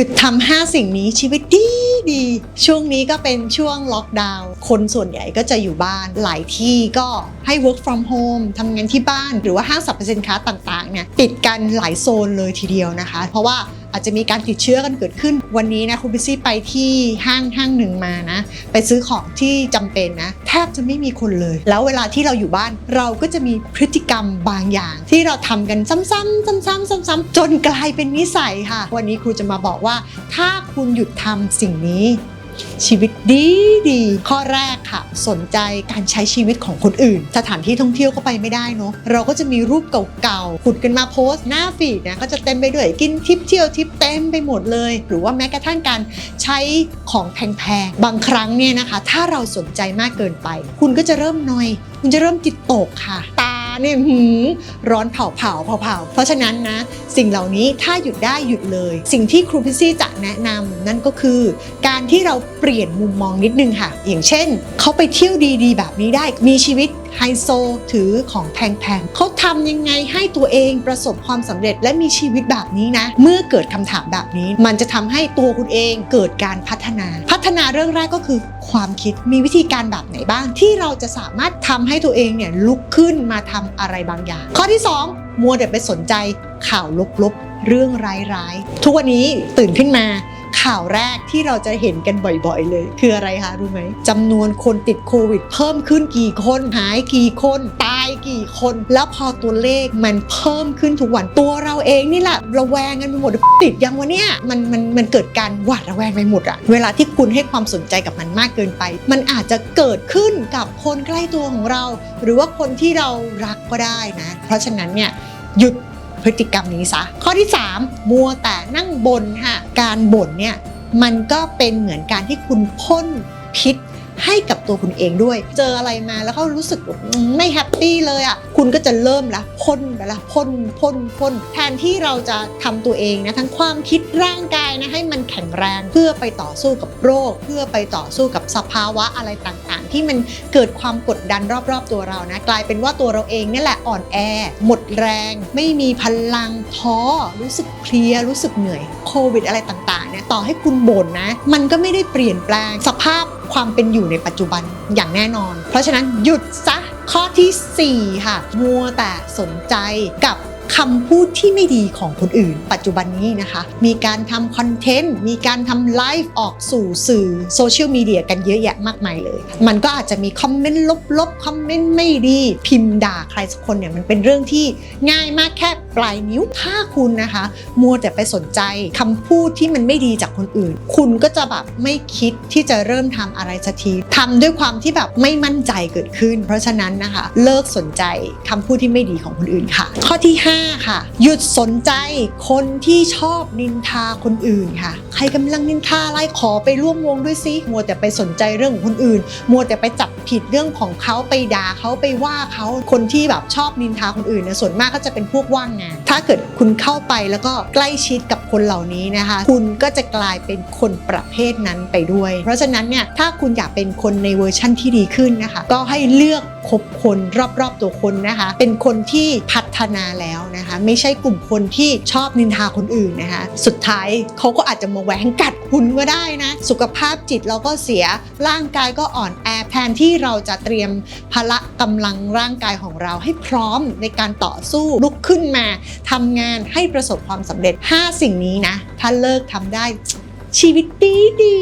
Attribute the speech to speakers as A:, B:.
A: หยุดทำห้าสิ่งนี้ชีวิตดีดี ช่วงนี้ก็เป็นช่วงล็อกดาวน์คนส่วนใหญ่ก็จะอยู่บ้านหลายที่ก็ให้ work from home ทำงานที่บ้านหรือว่าห้างสรรพสินค้าต่างๆเนี่ยปิดกันหลายโซนเลยทีเดียวนะคะ เพราะว่า อาจจะมีการติดเชื้อกันเกิดขึ้น วันนี้นะคุณพิซี่ไปที่ห้างห้างหนึ่งมานะ ไปซื้อของที่จำเป็นนะ แทบจะไม่มีคนเลย แล้วเวลาที่เราอยู่บ้านเราก็จะมีพฤติกรรมบางอย่าง ที่เราทำกันซ้ำๆซ้ำๆซ้ำๆจนกลายเป็นนิสัยค่ะ วันนี้ครูจะมาบอกว่า ถ้าคุณหยุดทำสิ่งนี้ ชีวิตดีดีข้อแรกค่ะ สนใจการใช้ชีวิตของคนอื่น สถานที่ท่องเที่ยวก็ไปไม่ได้เนอะเราก็จะมีรูปเก่าๆขุดกันมาโพสต์หน้าฟีดนะก็จะเต็มไปด้วยกินทิปเที่ยวทิปเต็มไปหมดเลย หรือว่าแม้กระทั่งการใช้ของแพงๆบางครั้งเนี่ยนะคะ ถ้าเราสนใจมากเกินไป คุณก็จะเริ่มนอย คุณจะเริ่มจิตตกค่ะ เนี่ยหืมร้อนเผาเผาเผาเผาเพราะฉะนั้นนะ สิ่งเหล่านี้ถ้าหยุดได้หยุดเลย สิ่งที่ครูพิซี่จะแนะนำนั่นก็คือ การที่เราเปลี่ยนมุมมองนิดนึงค่ะ อย่างเช่นเขาไปเที่ยวดีๆ แบบนี้ได้มีชีวิตไฮโซถือของแพงๆเขาทำยังไงให้ตัวเองประสบความสำเร็จและมีชีวิตแบบนี้นะ เมื่อเกิดคำถามแบบนี้ มันจะทำให้ตัวคุณเองเกิดการพัฒนา พัฒนาเรื่องแรกก็คือความคิดมีวิธีการแบบไหนบ้าง ที่เราจะสามารถทำให้ตัวเองเนี่ยลุกขึ้นมาทำอะไรบางอย่าง ข้อที่ 2 มัวแต่ไปสนใจข่าวลบๆเรื่องร้ายๆ ทุกวันนี้ตื่นขึ้นมา ข่าวแรกที่เราจะเห็นกันบ่อยๆเลย คืออะไรคะรู้ไหมจำนวนคนติดโควิด เพิ่มขึ้นกี่คนหายกี่คนตายกี่คน แล้วพอตัวเลขมันเพิ่มขึ้นทุกวันตัวเราเองนี่แหละระแวงกันไปหมดติดยังวะเนี่ยมันมันมันเกิดการหวาดระแวงไปหมดอะเวลาที่คุณให้ความสนใจกับมันมากเกินไป มันอาจจะเกิดขึ้นกับคนใกล้ตัวของเรา หรือว่าคนที่เรารักก็ได้นะ เพราะฉะนั้นเนี่ยหยุด พฤติกรรมนี้ซะ ข้อที่ 3 มัวแต่นั่งบ่นค่ะการบ่นเนี่ยมันก็เป็นเหมือนการที่คุณพ่นพิษ ให้กับตัวคุณเองด้วย เจออะไรมาแล้วเขารู้สึกไม่แฮปปี้เลยอะคุณก็จะเริ่มละพ่นไปละพ่นพ่นพ่นแทนที่เราจะทำตัวเองนะทั้งความคิดร่างกายนะให้มันแข็งแรงเพื่อไปต่อสู้กับโรค เพื่อไปต่อสู้กับสภาวะอะไรต่างๆ ที่มันเกิดความกดดันรอบๆตัวเรานะกลายเป็นว่าตัวเราเองนี่แหละอ่อนแอ หมดแรง ไม่มีพลังท้อรู้สึกเพลียรู้สึกเหนื่อยโควิดอะไรต่างๆ เนี่ยต่อให้คุณบ่นนะ มันก็ไม่ได้เปลี่ยนแปลงสภาพความเป็นอยู่ในปัจจุบันอย่างแน่นอน เพราะฉะนั้นหยุดซะข้อทีสี่4 ค่ะ มัวแต่สนใจกับ คำพูดที่ไม่ดีของคนอื่น ปัจจุบันนี้นะคะ มีการทำคอนเทนต์ มีการทำไลฟ์ออกสู่สื่อโซเชียลมีเดียกันเยอะแยะมากมายเลย มันก็อาจจะมีคอมเมนต์ลบๆ คอมเมนต์ไม่ดี พิมพ์ด่าใครสักคนเนี่ยมันเป็นเรื่องที่ง่ายมากแค่ปลายนิ้ว ถ้าคุณนะคะ มัวแต่ไปสนใจคำพูดที่มันไม่ดีจากคนอื่น คุณก็จะแบบไม่คิดที่จะเริ่มทำอะไรสักทีทำด้วยความที่แบบไม่มั่นใจเกิดขึ้น เพราะฉะนั้นนะคะ เลิกสนใจคำพูดที่ไม่ดีของคนอื่นค่ะ ข้อที่ 5ค่ะ หยุดสนใจคนที่ชอบนินทาคนอื่นค่ะ ใครกำลังนินทาอะไรขอไปร่วมวงด้วยซิมัวแต่ไปสนใจเรื่องของคนอื่น มัวแต่ไปจับผิดเรื่องของเขาไปด่าเขาไปว่าเขาคนที่แบบชอบนินทาคนอื่นเนี่ยส่วนมากก็จะเป็นพวกว่างงาน ถ้าเกิดคุณเข้าไปแล้วก็ใกล้ชิดกับคนเหล่านี้นะคะ คุณก็จะกลายเป็นคนประเภทนั้นไปด้วย เพราะฉะนั้นเนี่ยถ้าคุณอยากเป็นคนในเวอร์ชั่นที่ดีขึ้นนะคะ ก็ให้เลือกคบคนรอบๆตัวคนนะคะ เป็นคนที่พัฒนาแล้วนะคะ ไม่ใช่กลุ่มคนที่ชอบนินทาคนอื่นนะคะ สุดท้ายเขาก็อาจจะมาแหวงกัดคุณก็ได้นะ สุขภาพจิตเราก็เสียร่างกายก็อ่อนแอแทนที่เราจะเตรียมพละกำลังร่างกายของเราให้พร้อมในการต่อสู้ลุกขึ้นมาทำงานให้ประสบความสำเร็จ 5 สิ่งนี้นะ ถ้าเลิกทำได้ชีวิตดีดี